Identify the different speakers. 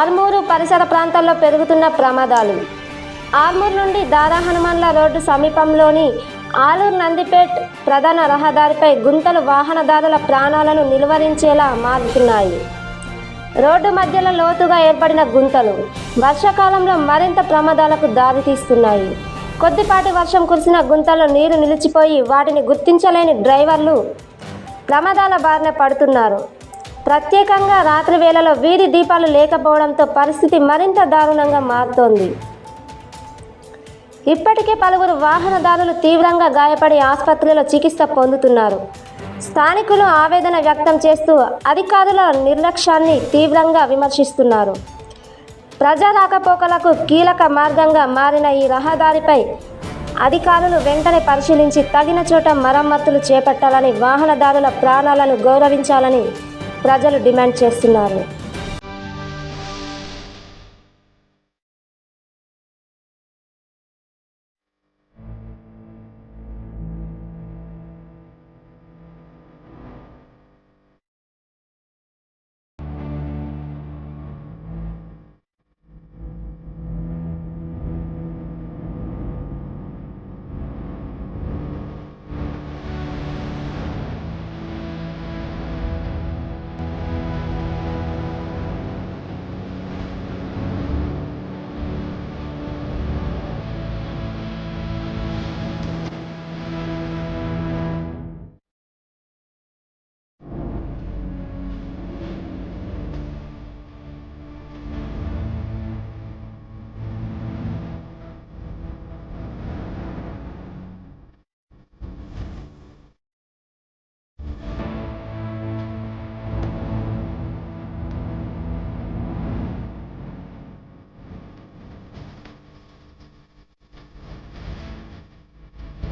Speaker 1: ఆర్మూరు పరిసర ప్రాంతాల్లో పెరుగుతున్న ప్రమాదాలు. ఆర్మూర్ నుండి దారా హనుమాన్ల రోడ్డు సమీపంలోని ఆలూరు నందిపేట్ ప్రధాన రహదారిపై గుంతలు వాహనదారుల ప్రాణాలను నిలువరించేలా మారుతున్నాయి. రోడ్డు మధ్యలో లోతుగా ఏర్పడిన గుంతలు వర్షాకాలంలో మరింత ప్రమాదాలకు దారితీస్తున్నాయి కొద్దిపాటి వర్షం కురిసిన గుంతల్లో నీరు నిలిచిపోయి వాటిని గుర్తించలేని డ్రైవర్లు ప్రమాదాల బారిన పడుతున్నారు. ప్రత్యేకంగా రాత్రి వేళలో వీధి దీపాలు లేకపోవడంతో పరిస్థితి మరింత దారుణంగా మారుతోంది. ఇప్పటికే పలువురు వాహనదారులు తీవ్రంగా గాయపడి ఆసుపత్రిలో చికిత్స పొందుతున్నారు. స్థానికులు ఆవేదన వ్యక్తం చేస్తూ అధికారుల నిర్లక్ష్యాన్ని తీవ్రంగా విమర్శిస్తున్నారు. ప్రజా రాకపోకలకు కీలక మార్గంగా మారిన ఈ రహదారిపై అధికారులు వెంటనే పరిశీలించి తగిన చోట మరమ్మతులు చేపట్టాలని వాహనదారుల ప్రాణాలను గౌరవించాలని ప్రజలు డిమాండ్ చేస్తున్నారు.